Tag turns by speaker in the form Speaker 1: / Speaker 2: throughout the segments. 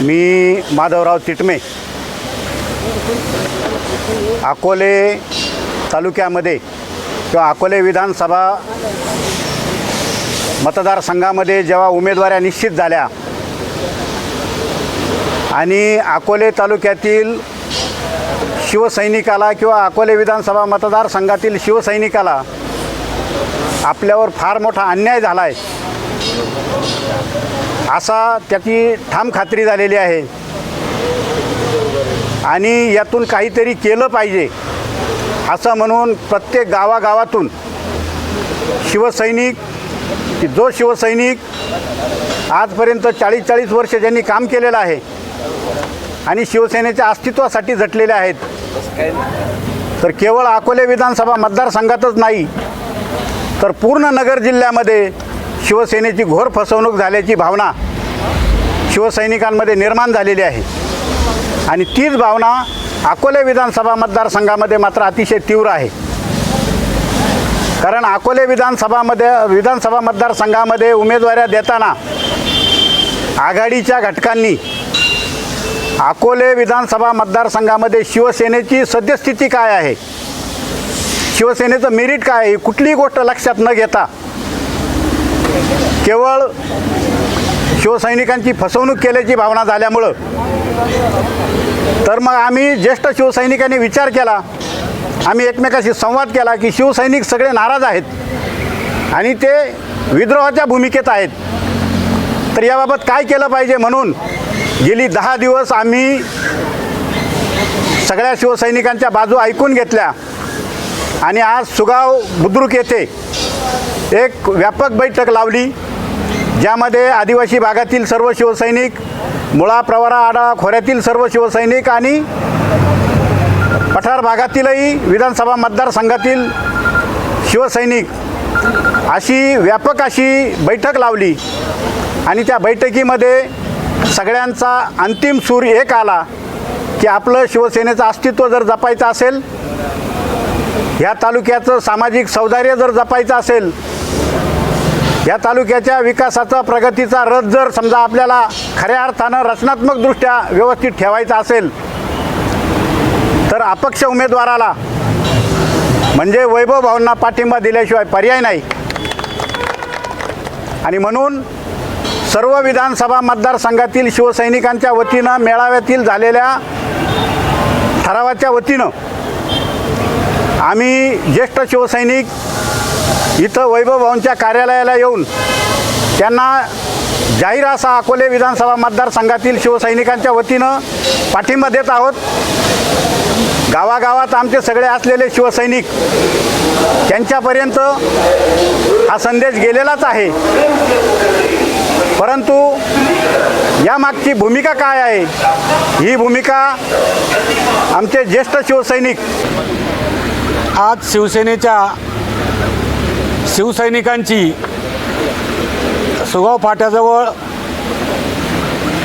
Speaker 1: मी माधवराव तिटमे. अकोले तालुक्यामध्ये किंवा अकोले विधानसभा मतदारसंघामध्ये जेव्हा उमेदवाऱ्या निश्चित झाल्या आणि अकोले तालुक्यातील शिवसैनिकाला किंवा अकोले विधानसभा मतदारसंघातील शिवसैनिकाला आपल्यावर फार मोठा अन्याय झाला आहे असा त्याची ठाम खात्री झालेली आहे. आणि यातून काहीतरी केलं पाहिजे असं म्हणून प्रत्येक गावागावातून शिवसैनिक की जो शिवसैनिक आजपर्यंत चाळीस चाळीस वर्ष ज्यांनी काम केलेलं आहे आणि शिवसेनेच्या अस्तित्वासाठी झटलेले आहेत. तर केवळ अकोले विधानसभा मतदारसंघातच नाही तर पूर्ण नगर जिल्ह्यामध्ये शिवसेनेची घोर फसवणूक झाल्याची भावना शिवसैनिकांमध्ये निर्माण झालेली आहे. आणि तीच भावना अकोले विधानसभा मतदारसंघामध्ये मात्र अतिशय तीव्र आहे. कारण अकोले विधानसभामध्ये विधानसभा मतदारसंघामध्ये उमेदवाऱ्या देताना आघाडीच्या घटकांनी अकोले विधानसभा मतदारसंघामध्ये शिवसेनेची सद्यस्थिती काय आहे? शिवसेनेचं मेरिट काय आहे? कुठलीही गोष्ट लक्षात न घेता केवळ शिवसैनिकांची फसवणूक केल्याची भावना झाल्यामुळं. तर मग आम्ही ज्येष्ठ शिवसैनिकांनी विचार केला. आम्ही एकमेकाशी संवाद केला की शिवसैनिक सगळे नाराज आहेत. आणि ते विद्रोहाच्या भूमिकेत आहेत. तर याबाबत काय केलं पाहिजे म्हणून गेली दहा दिवस आम्ही सगळ्या शिवसैनिकांच्या बाजू ऐकून घेतल्या. आणि आज सुगाव बुद्रुक येथे एक व्यापक बैठक लावली. ज्यामध्ये आदिवासी भागातील सर्व शिवसैनिक मुळा प्रवारा आडाळा खोऱ्यातील सर्व शिवसैनिक आणि पठार भागातीलही विधानसभा मतदारसंघातील शिवसैनिक अशी व्यापक अशी बैठक लावली आणि त्या बैठकीमध्ये सगळ्यांचा अंतिम सूर एक आला की आपलं शिवसेनेचं अस्तित्व जर जपायचं असेल ह्या तालुक्याचं सामाजिक सौदार्य जर जपायचं असेल या तालुक्याच्या विकासाचा प्रगतीचा रथ जर समजा आपल्याला खऱ्या अर्थानं रचनात्मकदृष्ट्या व्यवस्थित ठेवायचा असेल तर अपक्ष उमेदवाराला म्हणजे वैभव भावना पाठिंबा दिल्याशिवाय पर्याय नाही. आणि म्हणून सर्व विधानसभा मतदारसंघातील शिवसैनिकांच्या वतीनं मेळाव्यातील झालेल्या ठरावाच्या वतीनं आम्ही ज्येष्ठ शिवसैनिक इथं वैभव भाऊंच्या कार्यालयाला येऊन त्यांना जाहीर असा अकोले विधानसभा मतदारसंघातील शिवसैनिकांच्या वतीनं पाठिंबा देत आहोत. गावागावात आमचे सगळे असलेले शिवसैनिक त्यांच्यापर्यंत हा संदेश गेलेलाच आहे. परंतु यामागची भूमिका काय आहे? ही भूमिका आमचे ज्येष्ठ शिवसैनिक
Speaker 2: आज शिवसेनेच्या शिवसैनिकांची सुगाव फाट्याजवळ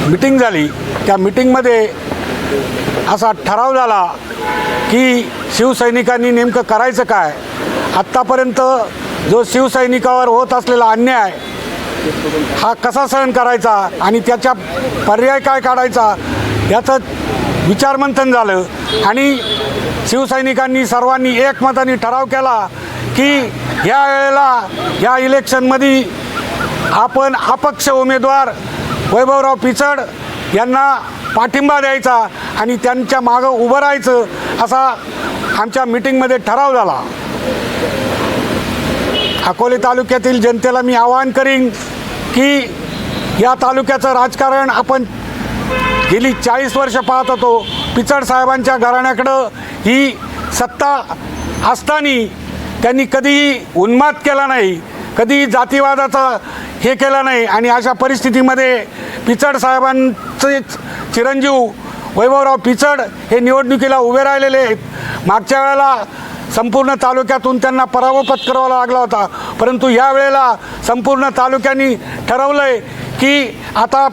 Speaker 2: मिटिंग झाली. त्या मिटिंगमध्ये असा ठराव झाला की शिवसैनिकांनी नेमकं करायचं काय? आत्तापर्यंत जो शिवसैनिकावर होत असलेला अन्याय हा कसा सहन करायचा आणि त्याच्या पर्याय काय काढायचा याचं विचारमंथन झालं आणि शिवसैनिकांनी सर्वांनी एकमताने ठराव केला की या वेळेला या इलेक्शनमध्ये आपण अपक्ष उमेदवार वैभवराव पिचड यांना पाठिंबा द्यायचा आणि त्यांच्या मागं उभं राहायचं असा आमच्या मिटिंगमध्ये ठराव झाला. अकोले तालुक्यातील जनतेला मी आवाहन करीन की या तालुक्याचं राजकारण आपण गेली चाळीस वर्ष पाहत होतो. पिचड साहेबांच्या घराण्याकडं ही सत्ता असताना त्यांनी कधीही उन्माद केला नाही कधी जातीवादाचा हे केला नाही आणि अशा परिस्थितीमध्ये पिचड साहेबांचे चिरंजीव वैभवराव पिचड हे निवडणुकीला उभे राहिलेले आहेत. मागच्या वेळेला संपूर्ण तालुक्यातून त्यांना पराभव पत्करावा लागला होता. परंतु या वेळेला संपूर्ण तालुक्यांनी ठरवलं आहे की आता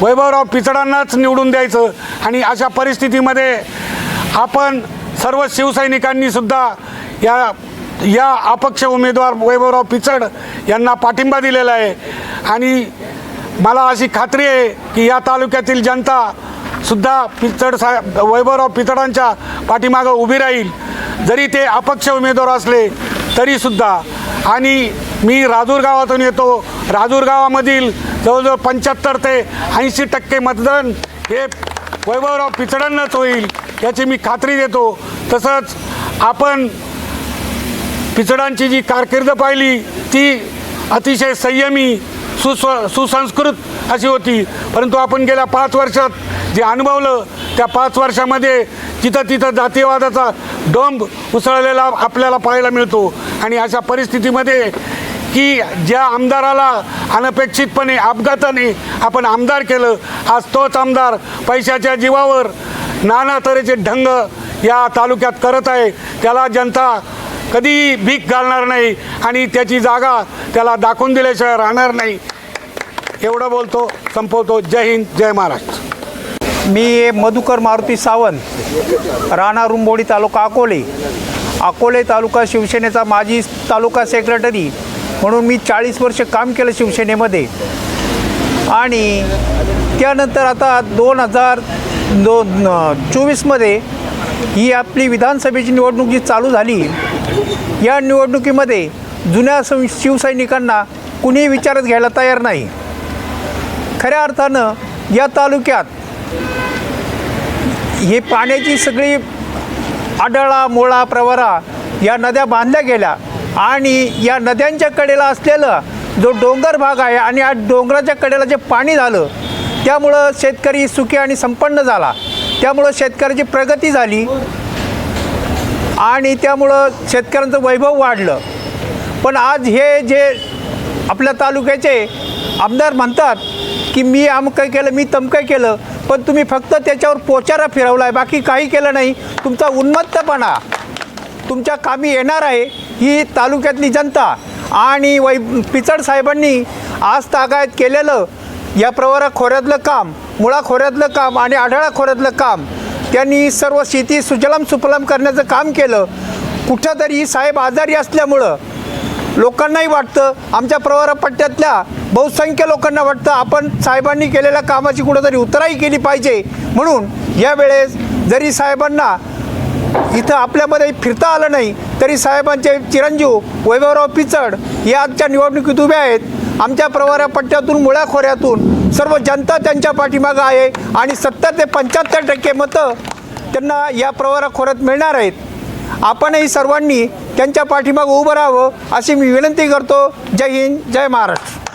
Speaker 2: वैभवराव पिचडांनाच निवडून द्यायचं आणि अशा परिस्थितीमध्ये आपण सर्व शिवसैनिकांनी सुद्धा या या अपक्ष उमेदवार वैभवराव पिचड यांना पाठिंबा दिलेला आहे. आणि मला अशी खात्री आहे की या तालुक्यातील जनता सुद्धा पिचड साहेब वैभवराव पिचडांच्या पाठीमागं उभी राहील. जरी ते अपक्ष उमेदवार असले तरीसुद्धा आणि मी राजूर गावातून येतो. राजूर गावामधील जवळजवळ पंच्याहत्तर ते ऐंशी टक्के मतदान हे वैभवराव पिचडांनाच होईल याची मी खात्री देतो. तसंच आपण पिचडांची जी कारकीर्द पाहिली ती अतिशय संयमी सुस्व सुसंस्कृत अशी होती. परंतु आपण गेल्या पाच वर्षात जे अनुभवलं त्या पाच वर्षामध्ये तिथं तिथं जातीयवादाचा डोंब उसळलेला आपल्याला पाहायला मिळतो. आणि अशा परिस्थितीमध्ये की ज्या आमदाराला अनपेक्षितपणे अपघाताने आपण आमदार केलं आज तोच आमदार पैशाच्या जीवावर नाना तऱ्हेचे ढंग या तालुक्यात करत आहे. त्याला जनता कधी भीक घालणार नाही आणि त्याची जागा त्याला दाखवून दिल्याशिवाय राहणार नाही. एवढं बोलतो संपवतो. जय हिंद जय महाराष्ट्र.
Speaker 3: मी मधुकर मारुती सावंत राणा रुंबोडी तालुका अकोले. अकोले तालुका शिवसेनेचा माजी तालुका सेक्रेटरी म्हणून मी चाळीस वर्ष काम केलं शिवसेनेमध्ये. आणि त्यानंतर आता दोन हजार दोन चोवीसमध्ये ही आपली विधानसभेची निवडणूक जी चालू झाली या निवडणुकीमध्ये जुन्या सं शिवसैनिकांना कुणीही विचारत घ्यायला तयार नाही. खऱ्या अर्थानं या तालुक्यात ही पाण्याची सगळी आडळा मोळा प्रवरा या नद्या बांधल्या गेल्या आणि या नद्यांच्या कडेला असलेलं जो डोंगर भाग आहे आणि या डोंगराच्या कडेला जे पाणी झालं त्यामुळं शेतकरी सुखी आणि संपन्न झाला. त्यामुळं शेतकऱ्याची प्रगती झाली आणि त्यामुळं शेतकऱ्यांचं वैभव वाढलं. पण आज हे जे आपल्या तालुक्याचे आमदार म्हणतात की मी अमकं केलं मी तमकं केलं पण तुम्ही फक्त त्याच्यावर पोचारा फिरवला आहे बाकी काही केलं नाही. तुमचा उन्मत्तपणा तुमच्या कामी येणार आहे ही तालुक्यातली जनता आणि वै पिचड साहेबांनी आज तागायत केलेलं या प्रवरा खोऱ्यातलं काम मुळा खोऱ्यातलं काम आणि आढळा खोऱ्यातलं काम त्यांनी सर्व शेती सुजलाम सुफलाम करण्याचं काम केलं. कुठंतरी साहेब आजारी असल्यामुळं लोकांनाही वाटतं आमच्या प्रवरा पट्ट्यातल्या बहुसंख्य लोकांना वाटतं आपण साहेबांनी केलेल्या कामाची कुठंतरी उतराई केली पाहिजे. म्हणून यावेळेस जरी साहेबांना इथं आपल्यामध्ये फिरता आलं नाही तरी साहेबांचे चिरंजीव वैभवराव पिचड हे आजच्या निवडणुकीत उभे आहेत. आमच्या प्रवारा पट्ट्यातून मुळ्या खोऱ्यातून सर्व जनता त्यांच्या पाठीमागं आहे आणि सत्तर ते पंच्याहत्तर टक्के मतं त्यांना या प्रवारा खोऱ्यात मिळणार आहेत. आपणही सर्वांनी त्यांच्या पाठीमागं उभं राहावं अशी मी विनंती करतो. जय हिंद जय महाराष्ट्र.